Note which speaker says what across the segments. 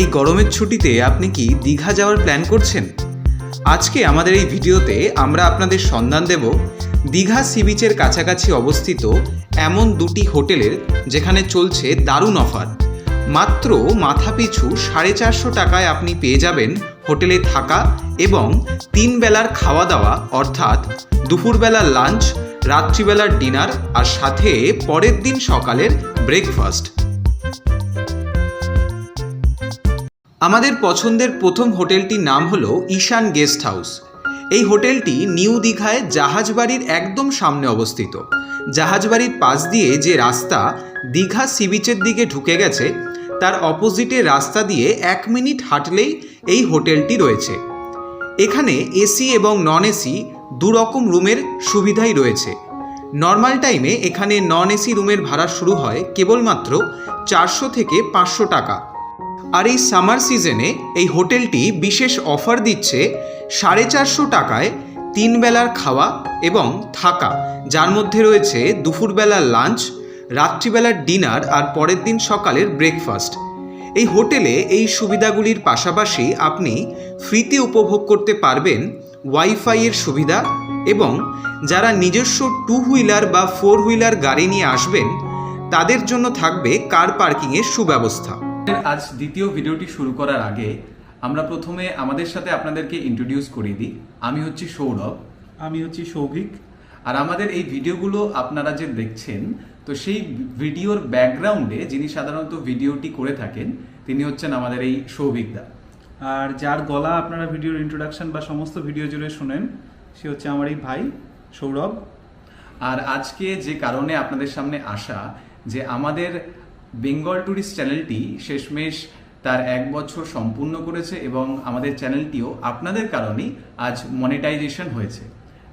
Speaker 1: এই গরমের ছুটিতে আপনি কি দীঘা যাওয়ার প্ল্যান করছেন? আজকে আমাদের এই ভিডিওতে আমরা আপনাদের সন্ধান দেব দীঘা সি বিচের কাছাকাছি অবস্থিত এমন দুটি হোটেলের যেখানে চলছে দারুণ অফার। মাত্র মাথাপিছু সাড়ে চারশো টাকায় আপনি পেয়ে যাবেন হোটেলে থাকা এবং তিন বেলার খাওয়া দাওয়া, অর্থাৎ দুপুরবেলার লাঞ্চ, রাত্রিবেলার ডিনার আর সাথে পরের দিন সকালের ব্রেকফাস্ট আমাদের পছন্দের প্রথম হোটেলটির নাম হলো ঈশান গেস্ট হাউস। এই হোটেলটি নিউ দীঘায় জাহাজবাড়ির একদম সামনে অবস্থিত। জাহাজবাড়ির পাশ দিয়ে যে রাস্তা দীঘা সি বিচের দিকে ঢুকে গেছে, তার অপোজিটে রাস্তা দিয়ে এক মিনিট হাঁটলেই এই হোটেলটি রয়েছে। এখানে এসি এবং নন এসি দুরকম রুমের সুবিধাই রয়েছে। নর্মাল টাইমে এখানে নন এসি রুমের ভাড়া শুরু হয় কেবলমাত্র চারশো থেকে পাঁচশো টাকা। আর এই সামার সিজনে এই হোটেলটি বিশেষ অফার দিচ্ছে সাড়ে চারশো টাকায় তিন বেলার খাওয়া এবং থাকা। যার মধ্যে রয়েছে দুপুরবেলার লাঞ্চ রাত্রিবেলার ডিনার আর পরের দিন সকালের ব্রেকফাস্ট এই হোটেলে এই সুবিধাগুলির পাশাপাশি আপনি ফ্রিতে উপভোগ করতে পারবেন ওয়াইফাইয়ের সুবিধা এবং যারা নিজস্ব টু হুইলার বা ফোর হুইলার গাড়ি নিয়ে আসবেন, তাদের জন্য থাকবে কার পার্কিংয়ের সুব্যবস্থা।
Speaker 2: আজ দ্বিতীয় ভিডিওটি শুরু করার আগে আমরা প্রথমে আমাদের সাথে আপনাদেরকে ইন্ট্রোডিউস করিয়ে দিই। আমি হচ্ছি সৌরভ।
Speaker 3: আমি হচ্ছি সৌভিক।
Speaker 2: আর আমাদের এই ভিডিওগুলো আপনারা যে দেখছেন তো সেই ভিডিওর ব্যাকগ্রাউন্ডে যিনি সাধারণত ভিডিওটি করে থাকেন তিনি হচ্ছেন আমাদের এই সৌভিকদা
Speaker 3: আর যার গলা আপনারা ভিডিওর ইন্ট্রোডাকশন বা সমস্ত ভিডিও জুড়ে শোনেন সে হচ্ছে আমার এই ভাই সৌরভ।
Speaker 2: আর আজকে যে কারণে আপনাদের সামনে আসা যে আমাদের বেঙ্গল ট্যুরিস্ট চ্যানেলটি শেষমেশ তার এক বছর সম্পূর্ণ করেছে এবং আমাদের চ্যানেলটিও আপনাদের কারণেই আজ মনিটাইজেশন হয়েছে।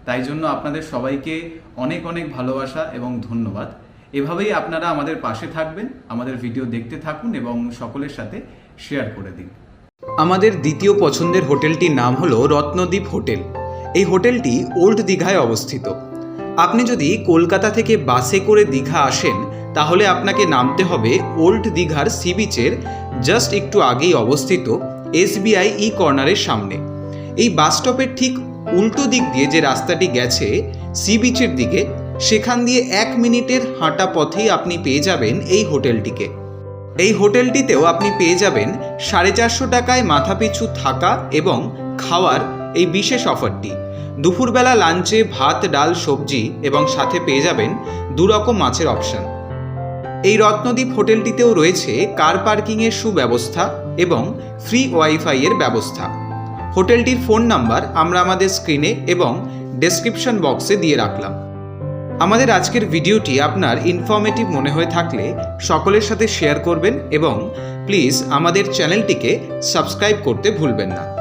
Speaker 2: তাই জন্য আপনাদের সবাইকে অনেক অনেক ভালোবাসা এবং ধন্যবাদ। এভাবেই আপনারা আমাদের পাশে থাকবেন, আমাদের ভিডিও দেখতে থাকুন এবং সকলের সাথে শেয়ার করে দিন।
Speaker 1: আমাদের দ্বিতীয় পছন্দের হোটেলটির নাম হলো রত্নদ্বীপ হোটেল। এই হোটেলটি ওল্ড দীঘায় অবস্থিত। আপনি যদি কলকাতা থেকে বাসে করে দীঘা আসেন, তাহলে আপনাকে নামতে হবে ওল্ড দীঘার সি বিচের জাস্ট একটু আগেই অবস্থিত এসবিআই ই কর্নারের সামনে। এই বাস স্টপের ঠিক উল্টো দিক দিয়ে যে রাস্তাটি গেছে, সি বিচের দিকে, সেখান দিয়ে এক মিনিটের হাঁটা পথেই আপনি পেয়ে যাবেন এই হোটেলটিকে। এই হোটেলটিতেও আপনি পেয়ে যাবেন সাড়ে চারশো টাকায় মাথাপিছু থাকা এবং খাওয়ার এই বিশেষ অফারটি। দুপুরবেলা লাঞ্চে ভাত, ডাল, সবজি এবং সাথে পেয়ে যাবেন দুরকম মাছের অপশন। এই রত্নদ্বীপ হোটেলটিতেও রয়েছে কার পার্কিংয়ের সুব্যবস্থা এবং ফ্রি ওয়াইফাই এর ব্যবস্থা। হোটেলটির ফোন নাম্বার আমরা আমাদের স্ক্রিনে এবং ডেসক্রিপশন বক্সে দিয়ে রাখলাম। আমাদের আজকের ভিডিওটি আপনার ইনফর্মেটিভ মনে হয়ে থাকলে সকলের সাথে শেয়ার করবেন এবং প্লিজ আমাদের চ্যানেলটিকে সাবস্ক্রাইব করতে ভুলবেন না।